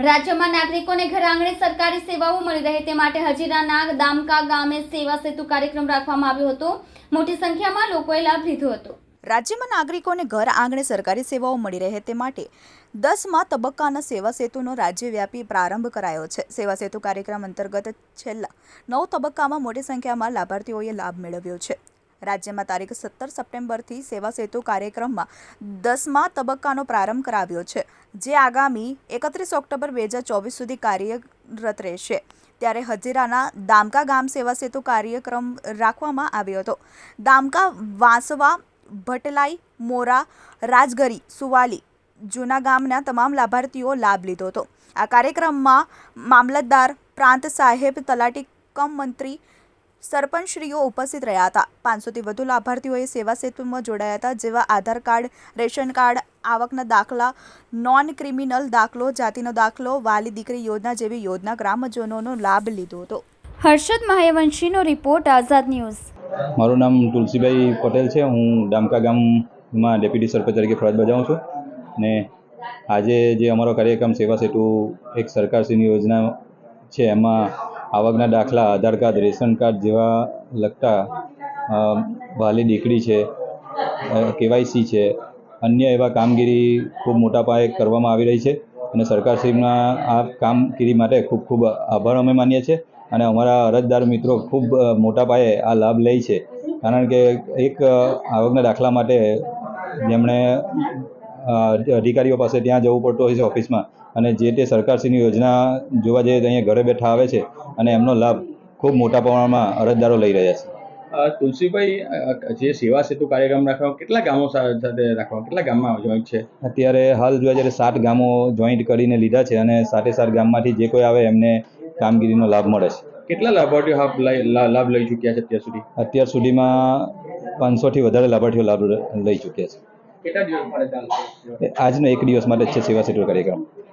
રાજ્યમાં નાગરિકોને ઘર આંગણે સરકારી સેવાઓ મળી રહે તે માટે હજીરાના દામકા ગામે સેવા સેતુ કાર્યક્રમ રાખવામાં આવ્યો હતો. મોટી સંખ્યામાં લોકોએ લાભ લીધો હતો. રાજ્યમાં નાગરિકોને ઘર આંગણે સરકારી સેવાઓ મળી રહે તે માટે દસમાં તબક્કાના સેવા સેતુનો રાજ્યવ્યાપી પ્રારંભ કરાયો છે. સેવા સેતુ કાર્યક્રમ અંતર્ગત છેલ્લા નવ તબક્કામાં મોટી સંખ્યામાં લાભાર્થીઓએ લાભ મેળવ્યો છે. રાજ્યમાં તારીખ સત્તર સપ્ટેમ્બરથી સેવા સેતુ કાર્યક્રમમાં દસમા તબક્કાનો પ્રારંભ કરાવ્યો છે, જે આગામી એકત્રીસ ઓક્ટોબર બે હજાર ચોવીસ સુધી કાર્યરત રહેશે. ત્યારે હજીરાના દામકા ગામ સેવા સેતુ કાર્યક્રમ રાખવામાં આવ્યો હતો. દામકા, વાંસવા, ભટલાઈ, મોરા, રાજગરી, સુવાલી જૂના ગામના તમામ લાભાર્થીઓ લાભ લીધો હતો. આ કાર્યક્રમમાં મામલતદાર પ્રાંત સાહેબ, તલાટી કમ મંત્રી સરપંચશ્રીઓ ઉપસ્થિત રહ્યા હતા. પાંચસોથી વધુ લાભાર્થીઓએ સેવા સેતુમાં જોડાયા હતા જેવા આધાર કાર્ડ રેશન કાર્ડ આવકના દાખલા નોન ક્રિમિનલ દાખલો જાતિનો દાખલો વાલી દીકરી યોજના જેવી યોજના ગ્રામજનોનો લાભ લીધો હતો. હર્ષદ મહાયવંશીનો રિપોર્ટ આઝાદ ન્યૂઝ. મારું નામ તુલસીભાઈ પટેલ છે. હું ડામકા ગામમાં ડેપ્યુટી સરપંચ તરીકે ફરજ બજાવું છું ને આજે જે અમારો કાર્યક્રમ સેવા સેતુ એક સરકારશ્રીની યોજના છે એમાં આવકના દાખલા આધાર કાર્ડ, રેશન કાર્ડ જેવા લગતા વાલી દીકરી છે કેવાયસી છે, અન્ય એવા કામગીરી ખૂબ મોટા પાયે કરવામાં આવી રહી છે અને સરકારશ્રીના આ કામગીરી માટે ખૂબ ખૂબ આભાર અમે માનીએ છીએ અને અમારા અરજદાર મિત્રો ખૂબ મોટા પાયે આ લાભ લે છે. કારણ કે એક આવકના દાખલા માટે જેમણે અધિકારીઓ પાસે ત્યાં જવું પડતું હોય છે ઓફિસમાં. અને જે તે સરકારશ્રીની યોજના જોવા જઈએ તો અહીંયા ઘરે બેઠા આવે છે અને એમનો લાભ ખૂબ મોટા પ્રમાણમાં અરજદારો લઈ રહ્યા છે. તુલસીભાઈ જે સેવા સેતુ કાર્યક્રમ રાખવા કેટલા ગામો સાથે રાખવા કેટલા ગામમાં જોઈન્ટ છે? અત્યારે હાલ જોવા જ્યારે સાત ગામો જોઈન્ટ કરીને લીધા છે અને સાતે સાત ગામમાંથી જે કોઈ આવે એમને કામગીરીનો લાભ મળે છે. કેટલા લાભાર્થીઓ લાભ લઈ ચૂક્યા છે અત્યાર સુધી? અત્યાર સુધીમાં પાંચસોથી વધારે લાભાર્થીઓ લાભ લઈ ચૂક્યા છે. આજનો એક દિવસ માટે છે સેવા સેતુ કાર્યક્રમ.